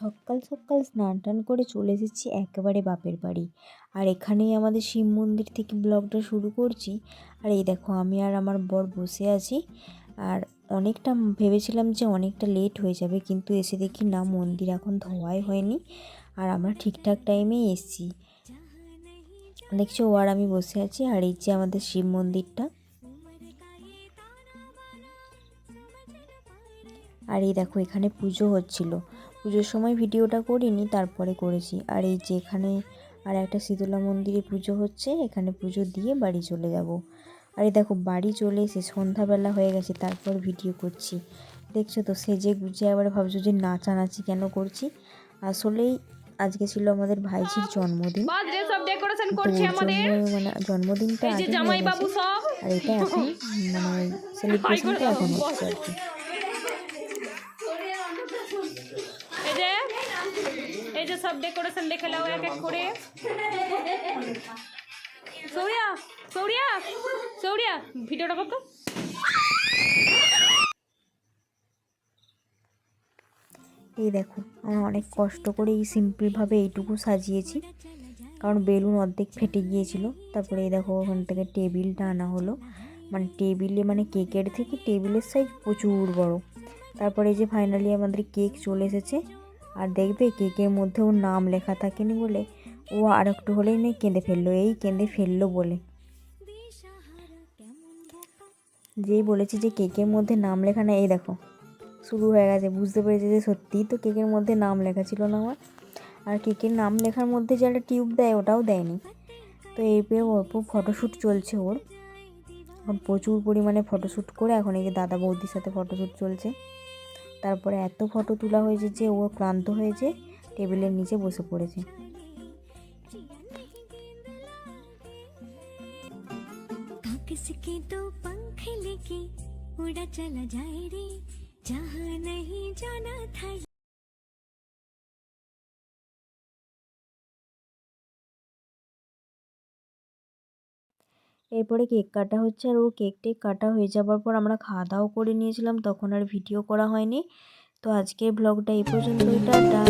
সকাল সকাল স্নান টান করে চলে এসেছি একেবারে বাপের বাড়ি। আর এখানেই আমাদের শিব মন্দির থেকে ব্লগটা শুরু করছি। আর এই দেখো, আমি আর আমার বর বসে আছি। আর অনেকটা ভেবেছিলাম যে অনেকটা লেট হয়ে যাবে, কিন্তু এসে দেখি না, মন্দির এখন ধোয়াই হয়নি। আর আমরা ঠিকঠাক টাইমেই এসেছি। দেখছ, ও আর আমি বসে আছি। আর এই যে আমাদের শিব মন্দিরটা। আর এই দেখো, এখানে পুজো হচ্ছিল। পুজোর সময় ভিডিওটা করিনি তারপরে করেছি। আর এই যে এখানে আর একটা শীতলা মন্দিরে পুজো হচ্ছে এখানে পুজো দিয়ে বাড়ি চলে যাব। আর এই দেখো বাড়ি চলে এসে সন্ধ্যাবেলা হয়ে গেছে তারপর ভিডিও করছি। দেখছ তো সেজে গুজে আবার ভাবছ যে নাচানাচি কেন করছি? আসলেই আজকে ছিল আমাদের ভাইঝির জন্মদিন। তো মানে জন্মদিনটা আগে আর এটা এখন মানে সেলিব্রেশনটা এখন হচ্ছে আর কি এই যে এই যে সব ডেকোরেশন দেখে নাও এক এক করে। সৌরিয়া সৌরিয়া সৌরিয়া, ভিডিওটা করতো? এই দেখো আমরা অনেক কষ্ট করে এই সিম্পলভাবে এইটুকু সাজিয়েছি। কারণ বেলুন অর্ধেক ফেটে গিয়েছিল। তারপরে এই দেখো, ওখান থেকে টেবিলটা আনা হলো। মানে টেবিলে মানে কেকের থেকে টেবিলের সাইজ প্রচুর বড়। তারপরে যে ফাইনালি আমাদের কেক চলে এসেছে। আর দেখবে কেকের ওর নাম লেখা থাকেনি বলে ও আর একটু হলেই নেই কেঁদে ফেলল, এই কেঁদে ফেলল বলে। যেই বলেছি যে কেকের মধ্যে নাম লেখা না এই দেখো, শুরু হয়ে গেছে, বুঝতে পেরেছি যে সত্যিই তো কেকের মধ্যে নাম লেখা ছিল না আমার। আর কেকের নাম লেখার মধ্যে যে একটা টিউব দেয়, ওটাও দেয়নি। তো এই পেয়ে অল্প ফটোশ্যুট চলছে ওর। প্রচুর পরিমাণে ফটোশ্যুট করে এখন এই যে দাদা বৌদির সাথে ফটোশ্যুট চলছে। তারপরে এত ফটো তোলা হয়েছে যে ও ক্লান্ত হয়েছে টেবিলের নিচে বসে পড়েছে किसके दो पंख लेके उड़ा चला जाए रे जहाँ नहीं जाना था এরপরে কেক কাটা হচ্ছে আর ও কেক টেক কাটা হয়ে যাবার পর আমরা খাওয়া দাওয়া করে নিয়েছিলাম, তখন আর ভিডিও করা হয়নি। তো আজকের ব্লগটা এই পর্যন্তই, টাটা।